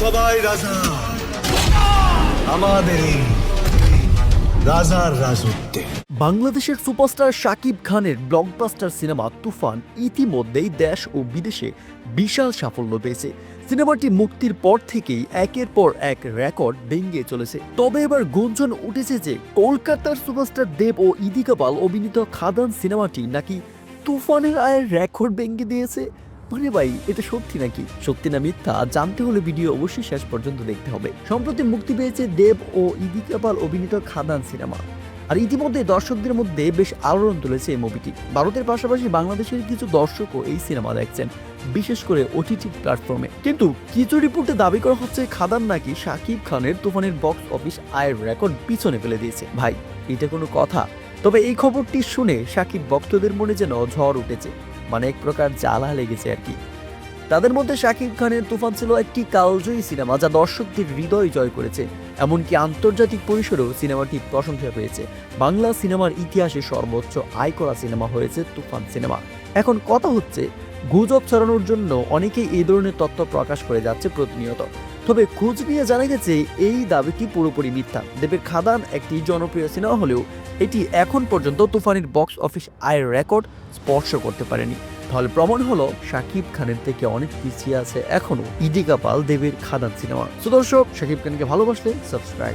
সবাই রাজা। আমাদের রাজার রাজত্বে। বাংলাদেশের সুপারস্টার শাকিব খানের ব্লকবাস্টার সিনেমা তুফান ইতিমধ্যেই দেশ ও বিদেশে বিশাল সাফল্য পেয়েছে। সিনেমাটি মুক্তির পর থেকেই একের পর এক রেকর্ড ভেঙে চলেছে। তবে এবার গুঞ্জন উঠেছে যে কলকাতার সুপারস্টার দেব ও ইদিকা পাল অভিনীত খাদান সিনেমাটি নাকি তুফানের আয়ের রেকর্ড ভেঙে দিয়েছে? মানে ভাই, এটা সত্যি নাকি? সত্যি না মিথ্যা? জানতে হলে ভিডিও অবশ্যই শেষ পর্যন্ত দেখতে হবে। সম্প্রতি মুক্তি পেয়েছে দেব ও ইদিকা পাল অভিনীত খাদান সিনেমা। আর ইতিমধ্যে দর্শকদের মধ্যে বেশ আলোড়ন তুলেছে এই মুভিটি। ভারতের পাশাপাশি বাংলাদেশের কিছু দর্শকও এই সিনেমা দেখছেন, বিশেষ করে ওটিটি প্ল্যাটফর্মে। কিন্তু কিছু রিপোর্টে দাবি করা হচ্ছে খাদান নাকি শাকিব খানের তুফানের বক্স অফিস আয়ের রেকর্ড পিছনে ফেলে দিয়েছে। ভাই, এটা কোনো কথা। তবে এই খবরটি শুনে শাকিব ভক্তদের মনে যেন ঝড় উঠেছে। মানে এক প্রকার জ্বালা লেগেছে আর কি। তাদের মধ্যে শাকিব খানের তুফান ছিল একটি কালজয়ী সিনেমা যা দর্শকদের হৃদয় জয় করেছে। এমনকি আন্তর্জাতিক পরিসরেও সিনেমাটি প্রশংসা পেয়েছে। বাংলা সিনেমার ইতিহাসে সর্বোচ্চ আয় করা সিনেমা হয়েছে তুফান সিনেমা। এখন কথা হচ্ছে, গুজব ছড়ানোর জন্য অনেকেই এই ধরনের তথ্য প্রকাশ করে যাচ্ছে প্রতিনিয়ত। তবে খোঁজ নিয়ে জানা গেছে, এই দাবিটি পুরোপুরি মিথ্যা। দেবের খাদান একটি জনপ্রিয় সিনেমা হলেও এটি এখন পর্যন্ত তুফানির বক্স অফিস আয়ের রেকর্ড স্পর্শ করতে পারেনি। তাহলে প্রমাণ হলো, শাকিব খানের থেকে অনেক পিছিয়ে আছে এখনও ইডিকা পাল দেবের খাদান সিনেমা। সুদর্শক, শাকিব খানকে ভালোবাসলে সাবস্ক্রাইব।